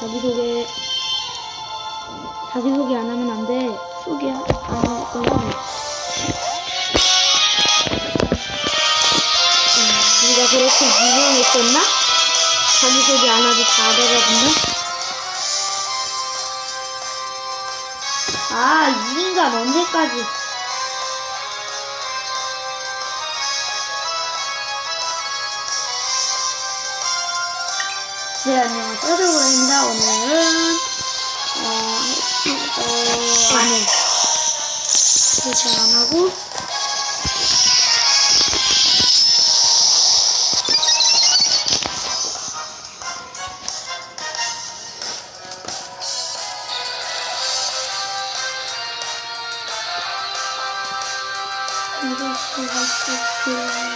자기소개 자기소개 안 하면 안 돼. 소개 안 할 거야. 네가 그렇게 유명했었나? 자기소개 안 하고 다 알아가던데? 아, 이 인간 언제까지? 네, 안녕하세요. 드로그입니다 오늘은, 어, 어, 안 해. 설정 안 하고, 이것이 할수 있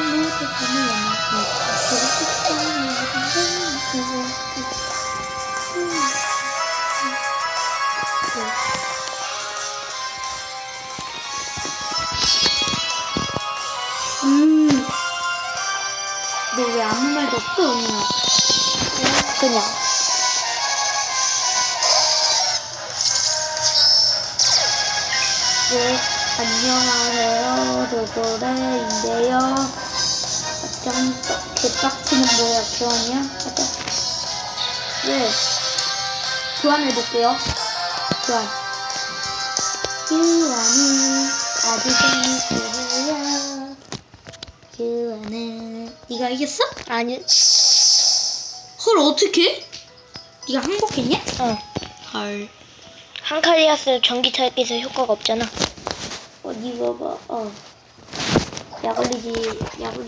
게, 제가 할수 있게, 음, 너 왜 아무 말도 없어, 언니야? 그냥. 네, 안녕하세요. 도고래인데요. 좀 개빡치는 뭐야, 교환이야? 가자. 네. 교환해볼게요. 교환. 교환은 아주 재밌어요. 교환은. 네가 이겼어? 아니, 헐, 어떡해? 네가 항복했냐? 어. 헐. 한 칼리아스 전기차에서 효과가 없잖아. 어디 봐봐. 어. 약 올리지, 약 올리지.